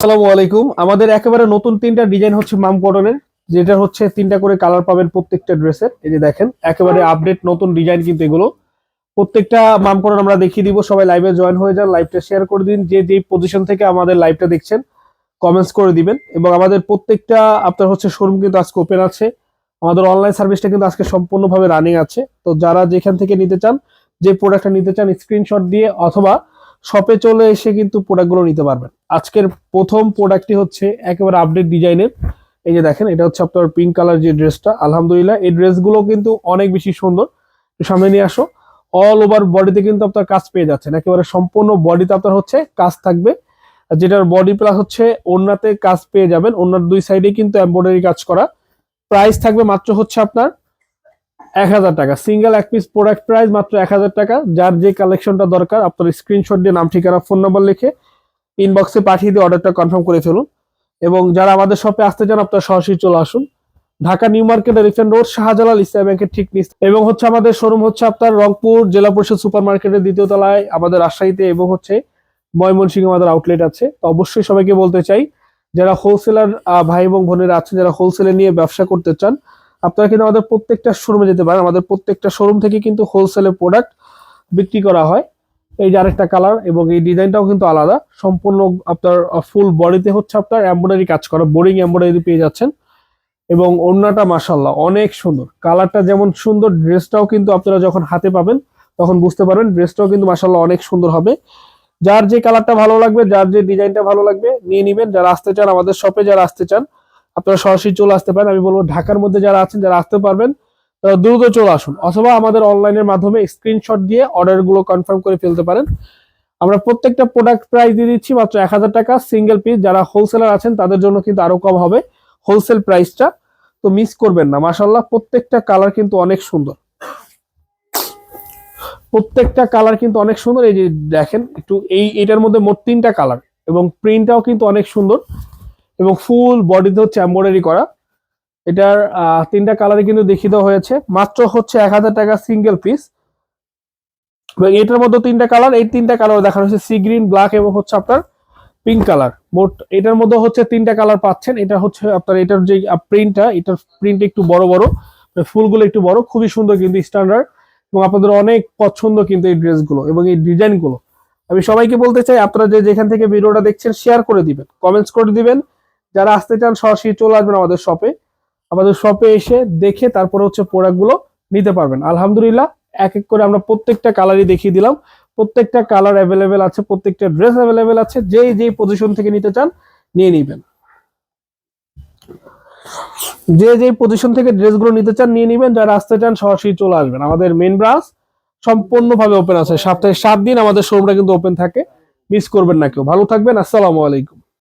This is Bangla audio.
আসসালামু আলাইকুম। আমাদের একেবারে নতুন তিনটা ডিজাইন হচ্ছে মাম কটনের যেটা হচ্ছে তিনটা করে কালার পাবেন প্রত্যেকটা ড্রেসের। এই যে দেখেন, একেবারে আপডেট নতুন ডিজাইন কিন্তু এগুলো। প্রত্যেকটা মাম কটন আমরা দেখিয়ে দিব, সবাই লাইভে জয়েন হয়ে যান লাইভটা শেয়ার করে দিন। যে যেই পজিশন থেকে আমাদের লাইভটা দেখছেন কমেন্টস করে দিবেন। এবং আমাদের প্রত্যেকটা আপনার হচ্ছে শোরুম কিন্তু আজকে ওপেন আছে। আমাদের অনলাইন সার্ভিসটা কিন্তু আজকে সম্পূর্ণভাবে রানিং আছে। তো যারা যেখান থেকে নিতে চান, যে প্রোডাক্টটা নিতে চান স্ক্রিনশট দিয়ে অথবা শপে চলে এসে কিন্তু প্রোডাক্টগুলো নিতে পারবেন। আজকের প্রথম প্রোডাক্টটি হচ্ছে একেবারে আপডেট ডিজাইনের এই যে দেখেন, এটা হচ্ছে আপনার পিঙ্ক কালার যে ড্রেসটা আলহামদুলিল্লাহ, এই ড্রেসগুলো কিন্তু অনেক বেশি সুন্দর। সামনে নিয়ে আসো। অল ওভার বডিতে কিন্তু আপনার কাজ পেয়ে যাচ্ছেন। একেবারে সম্পূর্ণ বডিতে আপনার হচ্ছে কাজ থাকবে। যেটার বডি প্লাস হচ্ছে ওড়নাতে কাজ পেয়ে যাবেন। ওড়নার দুই সাইডে কিন্তু এমব্রয়ডারি কাজ করা। প্রাইস থাকবে মাত্র হচ্ছে আপনার এক হাজার টাকা। সিঙ্গেল এক পিস প্রোডাক্ট প্রাইস মাত্র এক হাজার টাকা। যার যে কালেকশনটা দরকার, আপনার স্ক্রিনশট দিয়ে নাম, ঠিকানা ফোন নাম্বার লিখে ইনবক্সে পাঠিয়ে দিয়ে অর্ডারটা কনফার্ম করে ফেলুন। এবং যারা আমাদের শপে আসতে চান, আপনারা সরাসরি চলে আসুন। ঢাকা নিউ মার্কেট রিফেন্ড রোড শাহজালাল ইসলাম ব্যাংকের ঠিক নিচ। এবং হচ্ছে আমাদের শোরুম হচ্ছে আপনার রংপুর জেলা পরিষদ সুপার মার্কেটের দ্বিতীয় তলায়, আমাদের রাজশাহীতে এবং হচ্ছে ময়মনসিংহ আমাদের আউটলেট আছে। তো অবশ্যই সবাইকে বলতে চাই, যারা হোলসেলার ভাই এবং বোনেরা আছেন, যারা হোলসেলে নিয়ে ব্যবসা করতে চান আপনারা কিন্তু আমাদের প্রত্যেকটা শোরুমে যেতে পারেন। আমাদের প্রত্যেকটা শোরুম থেকে কিন্তু হোলসেলে প্রোডাক্ট বিক্রি করা হয়। এই যে আরেকটা কালার এবং এই ডিজাইনটাও কিন্তু আলাদা। সম্পূর্ণ আপনার ফুল বডিতে হচ্ছে আপনার এমব্রয়ডারি কাজ করা বোরিং এমব্রয়ডারি পেয়ে যাচ্ছেন। এবং ওড়নাটা মাসাল্লাহ অনেক সুন্দর। কালারটা যেমন সুন্দর ড্রেসটাও কিন্তু আপনারা যখন হাতে পাবেন, তখন বুঝতে পারবেন ড্রেসটাও কিন্তু মাসাল্লাহ অনেক সুন্দর হবে। যার যে কালারটা ভালো লাগবে, যার যে ডিজাইনটা ভালো লাগবে, নিয়ে নিবেন। যারা আসতে চান, আমাদের শপে যারা আসতে চান আপনারা সরাসরি চলে আসতে পারেন। আমি বলব ঢাকার মধ্যে যারা আছেন, যারা আসতে পারবেন, তারা দ্রুত চলে আসুন। অথবা আমাদের অনলাইনের মাধ্যমে স্ক্রিনশট দিয়ে অর্ডারগুলো কনফার্ম করে ফেলতে পারেন। আমরা প্রত্যেকটা প্রোডাক্ট প্রাইস দিয়ে দিচ্ছি মাত্র এক হাজার টাকা সিঙ্গেল পিস যারা হোলসেলার আছেন, তাদের জন্য কিন্তু আরও কম হবে হোলসেল প্রাইসটা তো মিস করবেন না। মাসাল্লাহ প্রত্যেকটা কালার কিন্তু অনেক সুন্দর। প্রত্যেকটা কালার কিন্তু অনেক সুন্দর। এই যে দেখেন, একটু এই, এটার মধ্যে মোট তিনটা কালার এবং প্রিন্টটাও কিন্তু অনেক সুন্দর। এবং ফুল বডিতে হচ্ছে এম্বয়ডারি করা। এটার তিনটা কালারে কিন্তু দেখিয়ে দেওয়া হয়েছে। মাত্র হচ্ছে এক হাজার টাকা সিঙ্গেল পিস এবং এটার মধ্যে তিনটা কালার এই তিনটা কালার দেখানো হচ্ছে সি গ্রিন ব্ল্যাক এবং হচ্ছে আপনার পিঙ্ক কালার মোট এটার মধ্যে হচ্ছে তিনটা কালার পাচ্ছেন। এটা হচ্ছে আপনার এটার যে প্রিন্টটা এটার প্রিন্ট একটু বড় বড়। ফুলগুলো একটু বড়। খুবই সুন্দর কিন্তু স্ট্যান্ডার্ড এবং আপনাদের অনেক পছন্দ কিন্তু এই ড্রেসগুলো এবং এই ডিজাইনগুলো আমি সবাইকে বলতে চাই, আপনারা যে, যেখান থেকে ভিডিওটা দেখছেন শেয়ার করে দিবেন। কমেন্টস করে দিবেন। যারা আসতে চান, সরাসরি চলে আসবেন আমাদের শপে আমাদের শপে এসে দেখে তারপরে হচ্ছে প্রোডাক্টগুলো নিতে পারবেন। আলহামদুলিল্লাহ, এক এক করে আমরা প্রত্যেকটা কালারই দেখিয়ে দিলাম। প্রত্যেকটা কালার অ্যাভেলেবেল আছে, প্রত্যেকটা ড্রেস অ্যাভেলেবেল আছে, যেই যেই পজিশন থেকে নিতে চান, নিয়ে নিবেন। যে যে পজিশন থেকে ড্রেসগুলো নিতে চান, নিয়ে নিবেন। যারা আসতে চান, সরাসরি চলে আসবেন। আমাদের মেন ব্রাঞ্চ সম্পূর্ণভাবে ওপেন আছে। সপ্তাহে সাত দিন আমাদের শোরুমটা কিন্তু ওপেন থাকে। মিস করবেন না কেউ। ভালো থাকবেন। আসসালামু আলাইকুম।